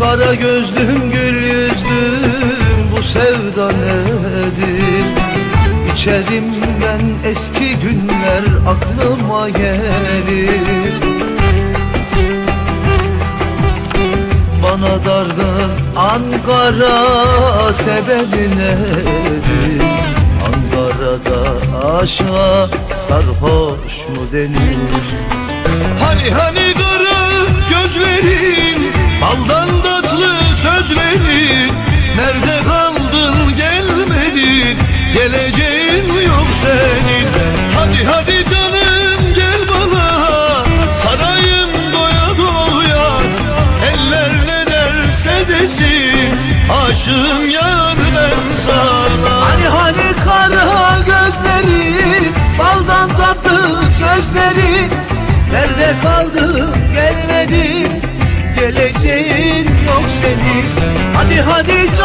Kara gözlüm gül yüzlüm bu sevda nedir? İçerimden eski günler aklıma gelir. Bana dargın Ankara sebebi nedir? Ankara'da aşağı sarhoş mu denir? Hani hani kara gözlerin Baldan tatlı sözlerin Nerede kaldın gelmedin? Geleceğin yok senin? Hadi hadi canım gel bana. Sarayım doya doya. Eller ne derse desin Aşığım yar ben sana. Hani hani kara gözleri Baldan tatlı sözleri. Nerede kaldı gelmedi Geleceğin yok senin Hadi hadi